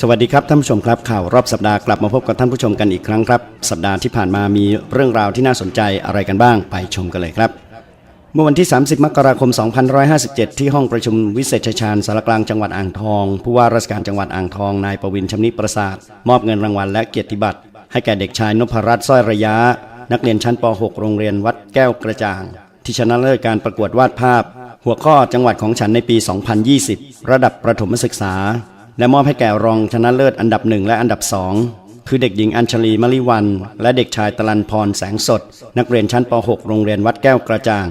สวัสดีครับท่านผู้ชมครับข่าวรอบสัปดาห์กลับมาพบกับท่านผู้ชมกันอีกครั้งครับ สัปดาห์ที่ผ่านมามีเรื่องราวที่น่าสนใจอะไรกันบ้างไปชมกันเลยครับ เมื่อวันที่ 30 มกราคม 2557 ที่ห้องประชุมวิเศษชัยชาญสารกลางจังหวัดอ่างทอง ผู้ว่าราชการจังหวัดอ่างทองนายประวินชำนิประสาทมอบเงินรางวัลและเกียรติบัตรให้แก่เด็กชายนพรัตน์สร้อยระยะ นักเรียนชั้นป .6 โรงเรียนวัดแก้วกระจ่าง ที่ชนะเลิศการประกวดวาดภาพ หัวข้อจังหวัดของฉันในปี 2020 ระดับประถมศึกษา และมอบให้แก่รองชนะเลิศอันดับหนึ่งและอันดับสองคือเด็กหญิงอัญชลีมลิวัน และเด็กชายตะลันพรแสงสด นักเรียนชั้นป .6 โรงเรียนวัดแก้วกระจ่าง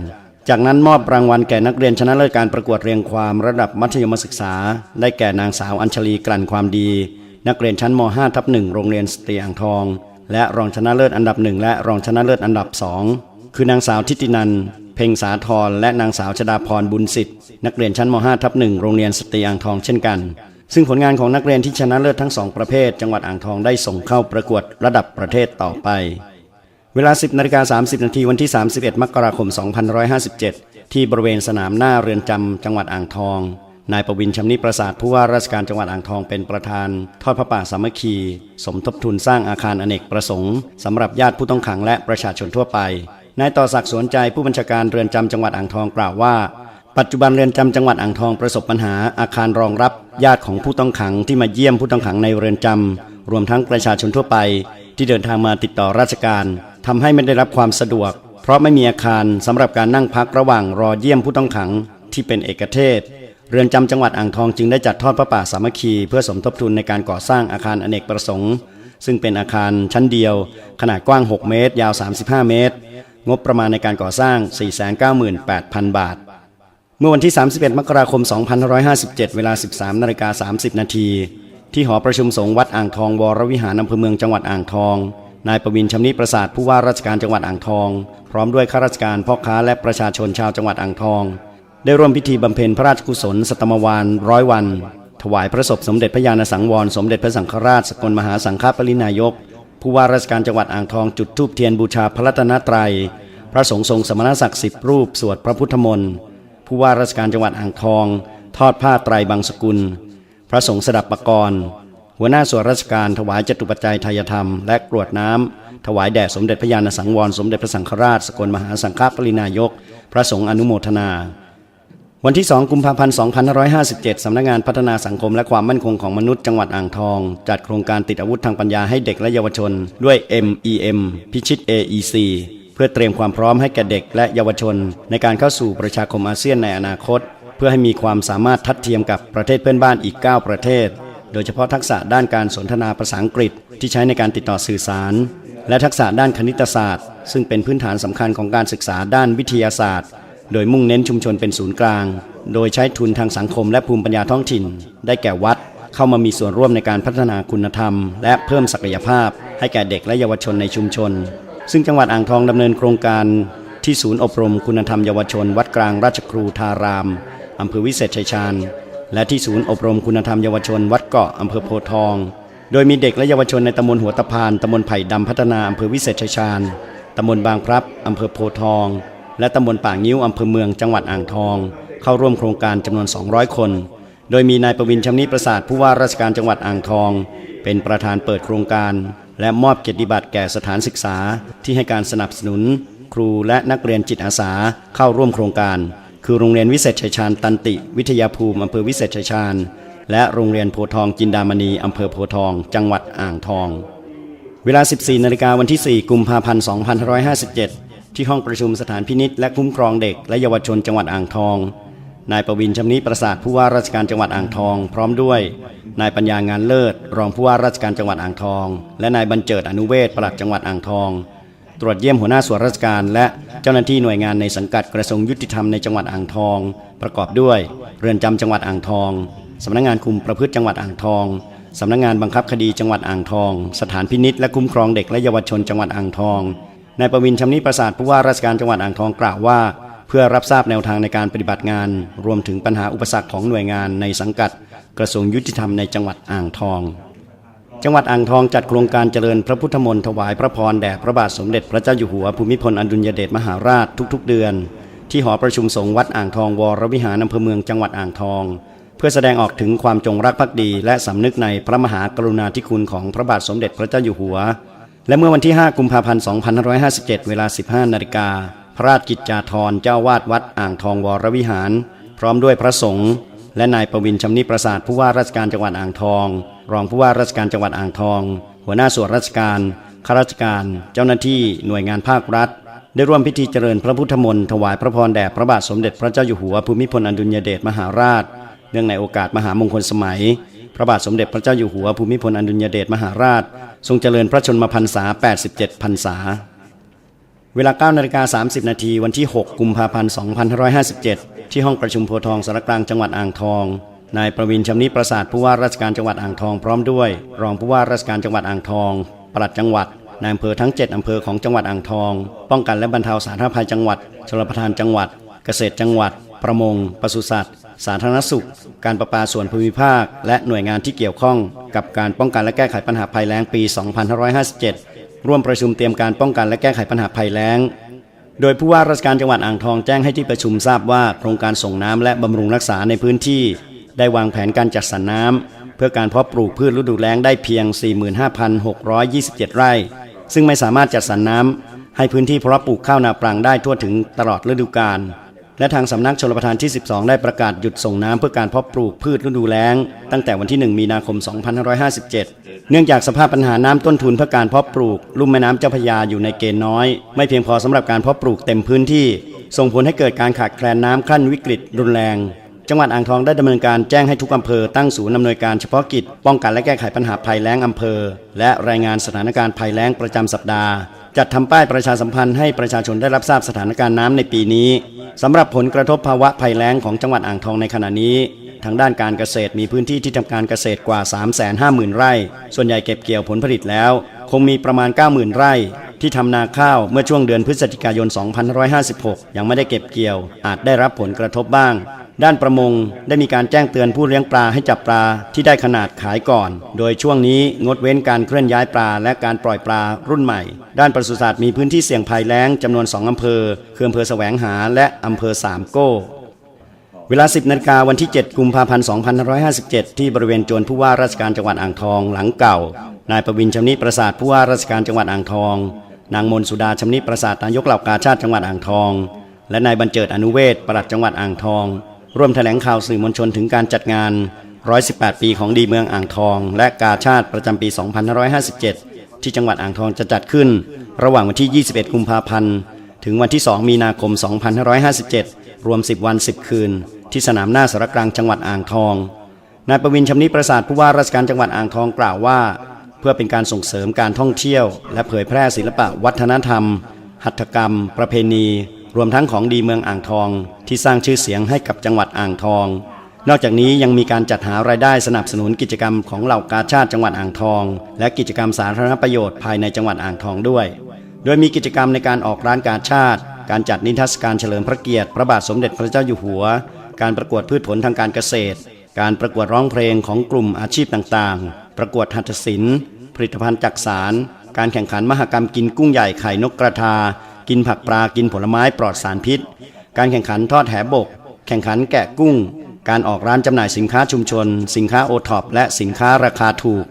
จากนั้นมอบรางวัลแก่นักเรียนชนะเลิศการประกวดเรียงความระดับมัธยมศึกษา ได้แก่นางสาวอัญชลีกลั่นความดี นักเรียนชั้นม .5 ทับหนึ่งโรงเรียนสตรีอ่างทอง และรองชนะเลิศอันดับหนึ่งและรองชนะเลิศอันดับสองคือนางสาวทิตินันเพ่งสาธรและนางสาวชดาพรบุญสิทธิ์นักเรียนชั้นม .5 ทับหนึ่งโรงเรียนสตรีอ่างทองเช่นกัน ซึ่งผลงานของนักเรียนที่ชนะเลิศทั้งสองประเภท จังหวัดอ่างทองได้ส่งเข้าประกวดระดับประเทศต่อไป เวลา 10นาฬิกา30นาทีวันที่ 31 มกราคม 2557 ที่บริเวณสนามหน้าเรือนจำจังหวัดอ่างทอง นายประวินชำนิประสาทผู้ว่าราชการจังหวัดอ่างทองเป็นประธาน ทอดพระป่าสามัคคี สมทบทุนสร้างอาคารอเนกประสงค์สำหรับญาติผู้ต้องขังและประชาชนทั่วไปนายต่อศักดิ์สวนใจผู้บัญชาการเรือนจำจังหวัดอ่างทองกล่าวว่า ปัจจุบันเรือนจำจังหวัดอ่างทองประสบปัญหาอาคารรองรับญาติของผู้ต้องขังที่มาเยี่ยมผู้ต้องขังในเรือนจำรวมทั้งประชาชนทั่วไป ที่เดินทางมาติดต่อราชการทำให้ไม่ได้รับความสะดวก เพราะไม่มีอาคารสำหรับการนั่งพักระหว่างรอเยี่ยมผู้ต้องขังที่เป็นเอกเทศ เรือนจำจังหวัดอ่างทองจึงได้จัดทอดพระป่าสามัคคี เพื่อสมทบทุนในการก่อสร้างอาคารอเนกประสงค์ ซึ่งเป็นอาคารชั้นเดียว ขนาดกว้าง 6 เมตร ยาว 35 เมตร งบประมาณในการก่อสร้าง 498,000 บาท เมื่อวันที่ 31 มกราคม 2557 เวลา 13นาฬิกา30 นาทีที่หอประชุมสงฆ์วัดอ่างทองวรวิหารอำเภอเมืองจังหวัดอ่างทอง นายประวินชำนิประสาทผู้ว่าราชการจังหวัดอ่างทอง พร้อมด้วยข้าราชการพ่อค้าและประชาชนชาวจังหวัดอ่างทอง ได้ร่วมพิธีบำเพ็ญพระราชกุศล สตมวานร้อยวัน ถวายพระศพสมเด็จพระญาณสังวร สมเด็จพระสังฆราชสกลมหาสังฆปรินายก ผู้ว่าราชการจังหวัดอ่างทองจุดธูปเทียนบูชาพระรัตนตรัย พระสงฆ์ทรงสมณศักดิ์สิบรูปสวดพระพุทธมนต์ ผู้ว่าราชการจังหวัดอ่างทอง ทอดผ้าไตรบางสกุล พระสงฆ์สดับปกรณ์หัวหน้าส่วนราชการถวายจตุปัจจัยทายธรรม และกรวดน้ำถวายแด่สมเด็จพระญาณสังวร สมเด็จพระสังฆราช สกลมหาสังฆปรินายก พระสงฆ์อนุโมทนา วันที่ 2 กุมภาพันธ์ 2557 สำนักงานพัฒนาสังคมและความมั่นคงของมนุษย์จังหวัดอ่างทอง จัดโครงการติดอาวุธทางปัญญาให้เด็กและเยาวชน ด้วย MEM พิชิต AEC เพื่อเตรียมความพร้อมให้แก่เด็กและเยาวชน ในการเข้าสู่ประชาคมอาเซียนในอนาคต เพื่อให้มีความสามารถทัดเทียมกับประเทศเพื่อนบ้านอีก 9 ประเทศ โดยเฉพาะทักษะด้านการสนทนาภาษาอังกฤษ ที่ใช้ในการติดต่อสื่อสาร และทักษะด้านคณิตศาสตร์ ซึ่งเป็นพื้นฐานสำคัญของการศึกษาด้านวิทยาศาสตร์ โดยมุ่งเน้นชุมชนเป็นศูนย์กลาง โดยใช้ทุนทางสังคมและภูมิปัญญาท้องถิ่น ได้แก่วัดเข้ามามีส่วนร่วมในการพัฒนาคุณธรรม และเพิ่มศักยภาพ ให้แก่เด็กและเยาวชนในชุมชน ซึ่งจังหวัดอ่างทองดำเนินโครงการที่ศูนย์อบรมคุณธรรมเยาวชน วัดกลางราชครูทารามอำเภอวิเศษชัยชาญ และที่ศูนย์อบรมคุณธรรมเยาวชน วัดเกาะอำเภอโพทอง โดยมีเด็กและเยาวชนในตำบลหัวตะพานตำบลไผ่ดำพัฒนาอำเภอวิเศษชัยชาญตำบลบางพลับอำเภอโพทอง และตำบลป่างิ้วอำเภอเมืองจังหวัดอ่างทอง เข้าร่วมโครงการจำนวน 200 คน โดยมีนายประวินชำนิประสาทผู้ว่าราชการจังหวัดอ่างทอง เป็นประธานเปิดโครงการ และมอบเกียรติบัตรแก่สถานศึกษาที่ให้การสนับสนุน ครูและนักเรียนจิตอาสาเข้าร่วมโครงการ คือโรงเรียนวิเศษชัยชาญตันติ วิทยาภูมิอำเภอวิเศษชัยชาญ และโรงเรียนโพทองจินดามณีอำเภอโพทอง จังหวัดอ่างทอง เวลา 14นาฬิกาวันที่ 4 กุมภาพันธ์ 2557 ที่ห้องประชุมสถานพินิษและคุ้มครองเด็กและเยาวชนจังหวัดอ่างทอง นายประวินชำนิประสาทผู้ว่าราชการจังหวัดอ่างทอง พร้อมด้วย นายปัญญางานเลิศ รองผู้ว่าราชการจังหวัดอ่างทอง และนายบรรเจิดอนุเวศปลัดจังหวัดอ่างทอง ตรวจเยี่ยมหัวหน้าส่วนราชการ และเจ้าหน้าที่หน่วยงานในสังกัดกระทรวงยุติธรรมในจังหวัดอ่างทอง ประกอบด้วย เรือนจำจังหวัดอ่างทองสำนักงานคุมประพฤติจังหวัดอ่างทองสำนักงานบังคับคดีจังหวัดอ่างทอง สถานพินิษและคุ้มครองเด็กและเยาวชนจังหวัดอ่างทองนายประวินชำนิประสาทผู้ว่าราชการจังหวัดอ่างทองกล่าวว่า เพื่อรับทราบแนวทางในการปฏิบัติงาน รวมถึงปัญหาอุปสรรคของหน่วยงานในสังกัด กระทรวงยุติธรรมในจังหวัดอ่างทอง จังหวัดอ่างทองจัดโครงการเจริญพระพุทธมนต์ถวายพระพรแด่พระบาทสมเด็จพระเจ้าอยู่หัวภูมิพลอดุลยเดชมหาราชทุกๆ เดือน ที่หอประชุมสงฆ์วัดอ่างทองวรวิหารอำเภอเมืองจังหวัดอ่างทอง เพื่อแสดงออกถึงความจงรักภักดี และสำนึกในพระมหากรุณาธิคุณของพระบาทสมเด็จพระเจ้าอยู่หัว และเมื่อวันที่ 5 กุมภาพันธ์ 2557 เวลา 15 นาฬิกา พระราชกิจจาธรเจ้าวาดวัดอ่างทองวรวิหาร พร้อมด้วยพระสงฆ์และนายประวินชำนิประสาทผู้ว่าราชการจังหวัดอ่างทอง รองผู้ว่าราชการจังหวัดอ่างทอง หัวหน้าส่วนราชการข้าราชการ เจ้าหน้าที่หน่วยงานภาครัฐ ได้ร่วมพิธีเจริญพระพุทธมนต์ถวายพระพรแด่พระบาทสมเด็จพระเจ้าอยู่หัวภูมิพลอดุลยเดชมหาราช เนื่องในโอกาสมหามงคลสมัย พระบาทสมเด็จพระเจ้าอยู่หัวภูมิพลอดุลยเดชมหาราช ทรงเจริญพระชนมพรรษา 87 พรรษา เวลา9นาฬิกา30 นาทีวันที่ 6 กุมภาพันธ์ 2557 ที่ห้องประชุมโพทองสารกลางจังหวัดอ่างทอง นายประวินชำนิประสาทผู้ว่าราชการจังหวัดอ่างทองพร้อมด้วย รองผู้ว่าราชการจังหวัดอ่างทอง ปลัดจังหวัด นายอำเภอทั้ง 7 อำเภอของจังหวัดอ่างทอง ป้องกันและบรรเทาสาธารณภัยจังหวัด ชลประทานจังหวัด เกษตรจังหวัด ประมง ปศุสัตว์ สาธารณสุข การประปาส่วนภูมิภาค และหน่วยงานที่เกี่ยวข้อง กับการป้องกันและแก้ไขปัญหาภัยแล้งปี 2557 ร่วมประชุมเตรียมการป้องกันและแก้ไขปัญหาภัยแล้ง โดยผู้ว่าราชการจังหวัดอ่างทองแจ้งให้ที่ประชุมทราบว่าโครงการส่งน้ำและบำรุงรักษาในพื้นที่ ได้วางแผนการจัดสรรน้ำเพื่อการเพาะปลูกพืชฤดูแล้งได้เพียง 45,627 ไร่ ซึ่งไม่สามารถจัดสรรน้ำให้พื้นที่เพาะปลูกข้าวนาปรังได้ทั่วถึงตลอดฤดูกาล และทางสำนักชลประทานที่ 12 ได้ประกาศหยุดส่งน้ำเพื่อการเพาะปลูกพืชฤดูแล้ง ตั้งแต่วันที่ 1 มีนาคม 2557 เนื่องจากสภาพปัญหาน้ำต้นทุนเพื่อการเพาะปลูก ลุ่มแม่น้ำเจ้าพยาอยู่ในเกณฑ์น้อย ไม่เพียงพอสำหรับการเพาะปลูกเต็มพื้นที่ ส่งผลให้เกิดการขาดแคลนน้ำขั้นวิกฤตรุนแรง จังหวัดอ่างทองได้ดำเนินการแจ้งให้ทุกอำเภอตั้งศูนย์อำนวยการเฉพาะกิจ ป้องกันและแก้ไขปัญหาภัยแล้งอำเภอ และรายงานสถานการณ์ภัยแล้งประจำสัปดาห์ จัดทำป้ายประชาสัมพันธ์ให้ประชาชนได้รับทราบสถานการณ์น้ำในปีนี้สำหรับผลกระทบภาวะภัยแล้งของจังหวัดอ่างทองในขณะนี้ ทางด้านการเกษตรมีพื้นที่ที่ทำการเกษตรกว่า 350,000 ไร่ ส่วนใหญ่เก็บเกี่ยวผลผลิตแล้ว คงมีประมาณ 90,000 ไร่ที่ทำนาข้าวเมื่อช่วงเดือนพฤศจิกายน 2556 ยังไม่ได้เก็บเกี่ยว อาจได้รับผลกระทบบ้าง ด้านประมงได้มีการแจ้งเตือนผู้เลี้ยงปลาให้จับปลาที่ได้ขนาดขายก่อน โดยช่วงนี้งดเว้นการเคลื่อนย้ายปลาและการปล่อยปลารุ่นใหม่ ด้านปศุสัตว์มีพื้นที่เสี่ยงภัยแล้งจำนวน 2อำเภอคืออำเภอแสวงหาและอำเภอสามโก้ เวลา 10นาฬิกาวันที่ 7 กุมภาพันธ์ 2557 ที่บริเวณจวนผู้ว่าราชการจังหวัดอ่างทองหลังเก่า นายประวินชำนิประสาทผู้ว่าราชการจังหวัดอ่างทอง นางมนสุดาชำนิประสาทนายกเหล่ากาชาติจังหวัดอ่างทอง และนายบรรเจิดอนุเวศปลัดจังหวัดอ่างทอง ร่วมแถลงข่าวสื่อมวลชนถึงการจัดงาน 118 ปีของดีเมืองอ่างทอง และกาชาติประจำปี 2557 ที่จังหวัดอ่างทองจะจัดขึ้น ระหว่างวันที่ 21 กุมภาพันธ์ ถึงวันที่ 2 มีนาคม 2557 รวม 10 วัน 10 คืน ที่สนามหน้าสารกลางจังหวัดอ่างทอง นายประวินชำนิประสาทผู้ว่าราชการจังหวัดอ่างทองกล่าวว่า เพื่อเป็นการส่งเสริมการท่องเที่ยว และเผยแพร่ศิลปะวัฒนธรรม หัตถกรรม ประเพณี รวมทั้งของดีเมืองอ่างทองที่สร้างชื่อเสียงให้กับจังหวัดอ่างทอง นอกจากนี้ยังมีการจัดหารายได้สนับสนุนกิจกรรมของเหล่ากาชาติจังหวัดอ่างทอง และกิจกรรมสาธารณประโยชน์ภายในจังหวัดอ่างทองด้วย โดยมีกิจกรรมในการออกร้านกาชาติ การจัดนิทรรศการเฉลิมพระเกียรติ พระบาทสมเด็จพระเจ้าอยู่หัว การประกวดพืชผลทางการเกษตร การประกวดร้องเพลงของกลุ่มอาชีพต่างๆ ประกวดหัตถศิลป์ผลิตภัณฑ์จักสาร การแข่งขันมหกรรมกินกุ้งใหญ่ไข่นกกระทา กินผักปลากินผลไม้ปลอดสารพิษ การแข่งขันทอดแหบก แข่งขันแกะกุ้ง การออกร้านจำหน่ายสินค้าชุมชน สินค้าโอท็อปและสินค้าราคาถูก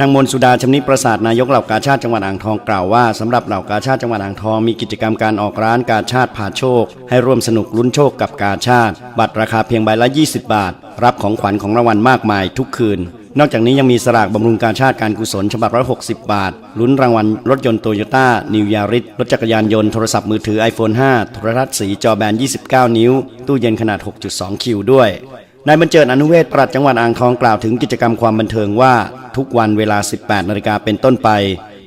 นางมนสุดาชำนิประสาทนายกเหล่ากาชาติจังหวัดอ่างทองกล่าวว่าสำหรับเหล่ากาชาติจังหวัดอ่างทองมีกิจกรรมการออกร้านกาชาติผ่าโชค ให้ร่วมสนุกลุ้นโชคกับกาชาติ บัตรราคาเพียงใบละ 20 บาท รับของขวัญของรางวัลมากมายทุกคืน นอกจากนี้ยังมีสลากบำรุงการชาติการกุศลฉบับละ60 บาท ลุ้นรางวัลรถยนต์โตโยต้านิวยาริสรถจักรยานยนต์โทรศัพท์มือถือ iPhone 5 โทรทัศน์สีจอแบน 29 นิ้ว ตู้เย็นขนาด 6.2 คิวด้วยนายบรรเจิดอนุเวศปลัดจังหวัดอ่างทองกล่าวถึงกิจกรรมความบันเทิงว่า ทุกวันเวลา 18 นาฬิกาเป็นต้นไป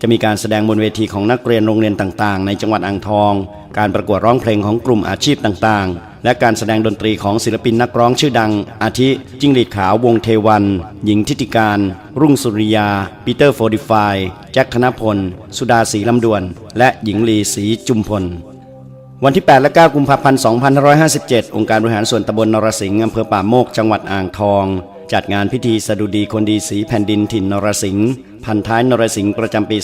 จะมีการแสดงบนเวทีของนักเรียนโรงเรียนต่างๆ ในจังหวัดอ่างทอง การประกวดร้องเพลงของกลุ่มอาชีพต่างๆ และการแสดงดนตรีของศิลปินนักร้องชื่อดัง อาทิ จิ้งหรีดขาววงเทวัน หญิงทิติการ รุ่งสุริยา ปีเตอร์โฟดิฟายแจ็คธนพล สุดาศรีลำดวน และหญิงลีศรีจุมพลวันที่ 8 และ 9 กุมภาพันธ์ 2557 องค์การบริหารส่วนตำบลนรสิงห์อำเภอป่าโมก จังหวัดอ่างทอง จัดงานพิธีสดุดีคนดีสีแผ่นดินถิ่นนรสิงห์พันท้ายนรสิงห์ประจำปี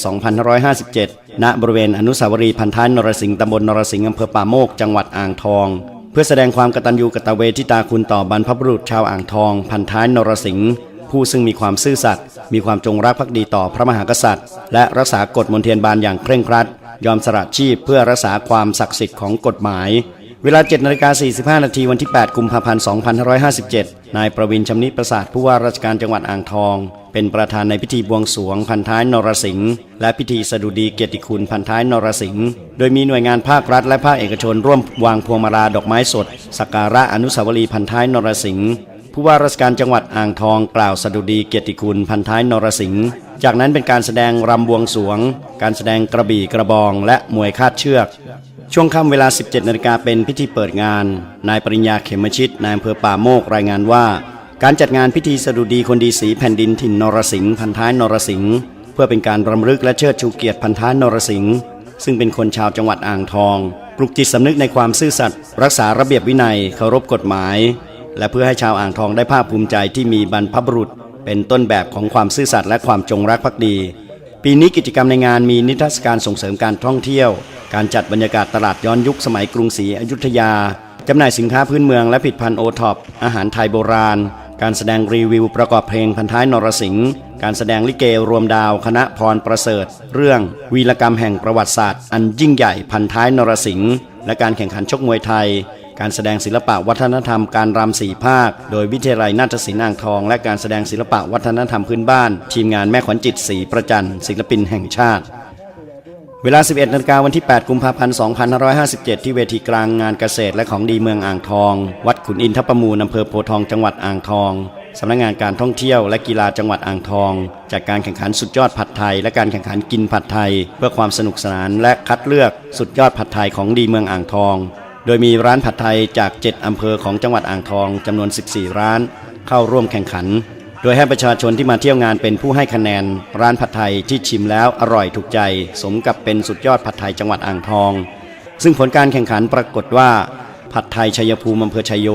2557 ณ บริเวณอนุสาวรีย์พันท้ายนรสิงห์ตำบลนรสิงห์อำเภอป่าโมก จังหวัดอ่างทอง เพื่อแสดงความกตัญญูกตเวทิตาคุณต่อบรรพบุรุษชาวอ่างทอง พันท้ายนรสิงห์ผู้ซึ่งมีความซื่อสัตย์มีความจงรักภักดีต่อพระมหากษัตริย์ และรักษากฎมนเทียนบานอย่างเคร่งครัด ยอมสละชีพเพื่อรักษาความศักดิ์สิทธิ์ของกฎหมาย เวลา7นาฬิกา45 นาทีวันที่ 8 กุมภาพันธ์ 2557 นายประวินชำนิประสาทผู้ว่าราชการจังหวัดอ่างทอง เป็นประธานในพิธีบวงสวงพันท้ายนรสิงห์และพิธีสดุดีเกียรติคุณพันท้ายนรสิงห์โดยมีหน่วยงานภาครัฐและภาคเอกชนร่วมวางพวงมาลาดอกไม้สด สักการะอนุสาวรีย์พันท้ายนรสิงห์ผู้ว่าราชการจังหวัดอ่างทองกล่าวสดุดีเกียรติคุณพันท้ายนรสิงห์จากนั้นเป็นการแสดงรำบวงสวง การแสดงกระบี่กระบอง และมวยคาดเชือก ช่วงค่ำเวลา 17นาฬิกาเป็นพิธีเปิดงาน นายปริญญาเขมชิตนายอำเภอป่าโมกรายงานว่า การจัดงานพิธีสดุดีคนดีสีแผ่นดินถิ่นนรสิงห์พันท้ายนรสิงห์เพื่อเป็นการรำลึกและเชิดชูเกียรติพันท้ายนรสิงห์ซึ่งเป็นคนชาวจังหวัดอ่างทอง ปลุกจิตสำนึกในความซื่อสัตย์รักษาระเบียบวินัยเคารพกฎหมาย และเพื่อให้ชาวอ่างทองได้ภาคภูมิใจที่มีบรรพบุรุษ เป็นต้นแบบของความซื่อสัตย์และความจงรักภักดี ปีนี้กิจกรรมในงานมีนิทรรศการส่งเสริมการท่องเที่ยว การจัดบรรยากาศตลาดย้อนยุคสมัยกรุงศรีอยุธยา จำหน่ายสินค้าพื้นเมืองและผลิดพันโอท็อป อาหารไทยโบราณ การแสดงรีวิวประกอบเพลงพันท้ายนรสิงห์ การแสดงลิเกรวมดาวคณะพรประเสริฐ เรื่อง วีรกรรมแห่งประวัติศาสตร์ อันยิ่งใหญ่พันท้ายนรสิงห์ และการแข่งขันชกมวยไทย การแสดงศิลปะวัฒนธรรมการรำสี่ภาค โดยวิทยาลัยนาฏศิลป์อ่างทอง และการแสดงศิลปะวัฒนธรรมพื้นบ้าน ทีมงานแม่ขวัญจิตศรีประจันศิลปินแห่งชาติเวลา 11นาฬิกาวันที่ 8 กุมภาพันธ์ 2557 ที่เวทีกลางงานเกษตรและของดีเมืองอ่างทอง วัดขุนอินทประมูลอำเภอโพทอง จังหวัดอ่างทอง สำนักงานการท่องเที่ยวและกีฬาจังหวัดอ่างทอง จากการแข่งขันสุดยอดผัดไทย และการแข่งขันกินผัดไทย เพื่อความสนุกสนานและคัดเลือกสุดยอดผัดไทยของดีเมืองอ่างทอง โดยมีร้านผัดไทยจาก 7 อำเภอของจังหวัดอ่างทองจำนวน 14 ร้าน เข้าร่วมแข่งขัน โดยให้ประชาชนที่มาเที่ยวงานเป็นผู้ให้คะแนน ร้านผัดไทยที่ชิมแล้วอร่อยถูกใจ สมกับเป็นสุดยอดผัดไทยจังหวัดอ่างทอง ซึ่งผลการแข่งขันปรากฏว่า ผัดไทยชัยภูมิอำเภอชัยโย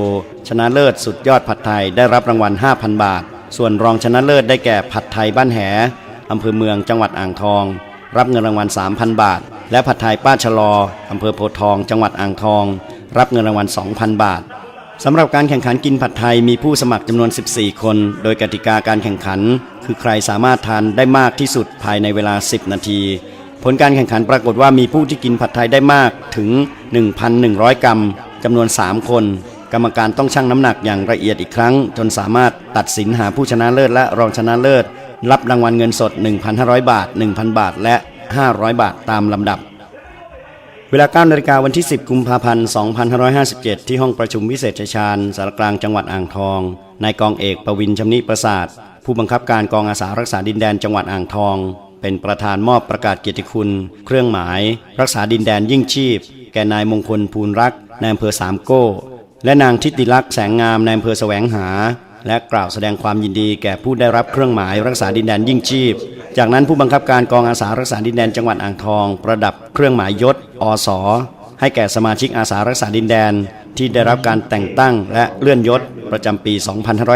ชนะเลิศสุดยอดผัดไทยได้รับรางวัล 5,000 บาท ส่วนรองชนะเลิศได้แก่ผัดไทยบ้านแหอำเภอเมืองจังหวัดอ่างทอง รับเงินรางวัล 3,000 บาท และผัดไทยป้าชะลออำเภอโพทอง จังหวัดอ่างทอง รับเงินรางวัล 2,000 บาทสำหรับการแข่งขันกินผัดไทยมีผู้สมัครจำนวน 14 คน โดยกติกาการแข่งขัน คือใครสามารถทานได้มากที่สุดภายในเวลา 10 นาที ผลการแข่งขันปรากฏว่ามีผู้ที่กินผัดไทยได้มากถึง 1,100 กรัมจำนวน 3 คน กรรมการต้องชั่งน้ำหนักอย่างละเอียดอีกครั้ง จนสามารถตัดสินหาผู้ชนะเลิศและรองชนะเลิศ รับรางวัลเงินสด 1,500 บาท 1,000 บาทและ 500 บาทตามลำดับ เวลา9นาฬิกาวันที่ 10 กุมภาพันธ์ 2557 ที่ห้องประชุมวิเศษชัยชาญสารกลางจังหวัดอ่างทองนายกองเอกประวินชำนิประสาท ผู้บังคับการกองอาสารักษาดินแดนจังหวัดอ่างทอง เป็นประธานมอบประกาศเกียรติคุณ เครื่องหมาย รักษาดินแดนยิ่งชีพ แก่นายมงคลภูลรักนายอำเภอสามโก้ และนางทิติลักษ์แสงงามนายอำเภอแสวงหา และกล่าวแสดงความยินดีแก่ผู้ได้รับเครื่องหมายรักษาดินแดนยิ่งชีพ จากนั้นผู้บังคับการกองอาสารักษาดินแดนจังหวัดอ่างทอง ประดับเครื่องหมายยศอสให้แก่สมาชิกอาสารักษาดินแดนที่ได้รับการแต่งตั้งและเลื่อนยศประจำปี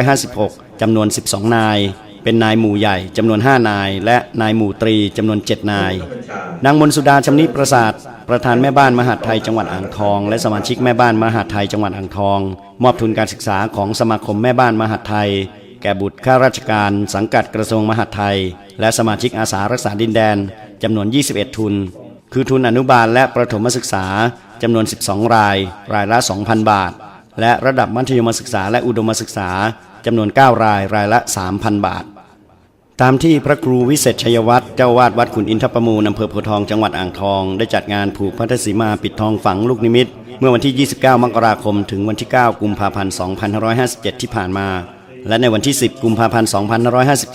2556 จำนวน 12 นาย เป็นนายหมู่ใหญ่จำนวน 5 นาย และนายหมู่ตรีจำนวน 7 นาย นางมนสุดาชำนิประสาท ประธานแม่บ้านมหาดไทยจังหวัดอ่างทอง และสมาชิกแม่บ้านมหาดไทยจังหวัดอ่างทอง มอบทุนการศึกษาของสมาคมแม่บ้านมหาดไทย แก่บุตรข้าราชการ สังกัดกระทรวงมหาดไทย และสมาชิกอาสารักษาดินแดนจำนวน 21 ทุน คือทุนอนุบาลและประถมศึกษาจำนวน 12 ราย รายละ 2,000 บาท และระดับมัธยมศึกษาและอุดมศึกษาจำนวน 9 ราย รายละ 3,000 บาท ตามที่พระครูวิเศษชัยวัฒน์เจ้าวาดวัดขุนอินทประมูลอำเภอโพทองจังหวัดอ่างทอง ได้จัดงานผูกพัทธสีมาปิดทองฝังลูกนิมิต เมื่อวันที่ 29 มกราคม ถึงวันที่ 9 กุมภาพันธ์ 2557 ที่ผ่านมา และในวันที่ 10 กุมภาพันธ์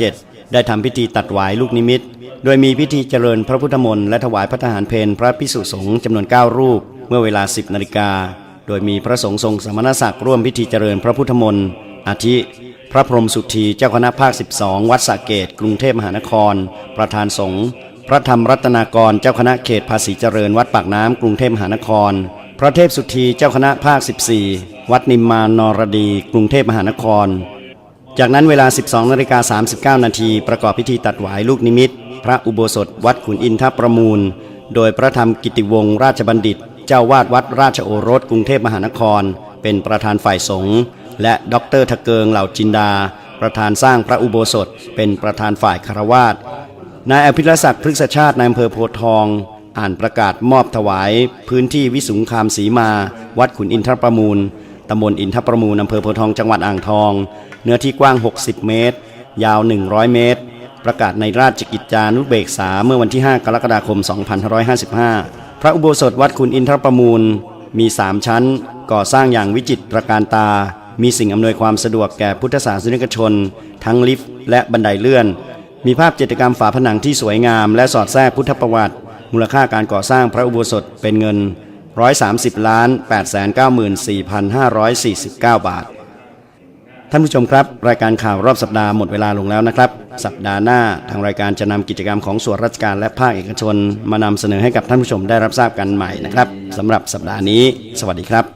2557 ได้ทำพิธีตัดหวายลูกนิมิต โดยมีพิธีเจริญพระพุทธมนต์และถวายพระทหารเพลพระพิสุสงฆ์จำนวน 9 รูป เมื่อเวลา 10 นาฬิกา โดยมีพระสงฆ์ทรงสมณศักดิ์ร่วมพิธีเจริญพระพุทธมนต์อาทิ พระพรหมสุธีเจ้าคณะภาค 12 วัดสะเกตกรุงเทพมหานคร ประธานสงฆ์พระธรรมรัตนากรเจ้าคณะเขตภาษีเจริญวัดปากน้ำกรุงเทพมหานคร พระเทพสุธีเจ้าคณะภาค 14 วัดนิมมานรดีกรุงเทพมหานคร จากนั้นเวลา 12นาฬิกา39 นาทีประกอบพิธีตัดหวายลูกนิมิต พระอุโบสถวัดขุนอินทประมูล โดยพระธรรมกิติวงศ์ราชบัณฑิต เจ้าวาดวัดราชโอรสกรุงเทพมหานคร เป็นประธานฝ่ายสงฆ์ และดอกเตอรทะเกิงเหล่าจินดา ประธานสร้างพระอุโบสถ เป็นประธานฝ่ายคารวาสนายอภิรศักดิ์พฤกษชาตินายอำเภอโพทอง อ่านประกาศมอบถวาย พื้นที่วิสุงคามศรีมา วัดขุนอินทรประมูลตำบลอินทรประมูลอำเภอโพทองจังหวัดอ่างทอง เนื้อที่กว้าง 60 เมตร ยาว 100 เมตร ประกาศในราชกิจจานุเบกษาเมื่อวันที่ 5 กรกฎาคม 2555 พระอุโบสถวัดขุนอินทรประมูลมี 3 ชั้น ก่อสร้างอย่างวิจิตรตระการตา มีสิ่งอำนวยความสะดวกแก่พุทธศาสนิกชน ทั้งลิฟต์และบันไดเลื่อน มีภาพจิตรกรรมฝาผนังที่สวยงาม และสอดแทรกพุทธประวัติ มูลค่าการก่อสร้างพระอุโบสถเป็นเงิน 130ล้าน894,549 บาท ท่านผู้ชมครับ รายการข่าวรอบสัปดาห์หมดเวลาลงแล้วนะครับ สัปดาห์หน้าทางรายการจะนำกิจกรรมของส่วนราชการและภาคเอกชน มานำเสนอให้กับท่านผู้ชมได้รับทราบกันใหม่นะครับสำหรับสัปดาห์นี้ สวัสดีครับ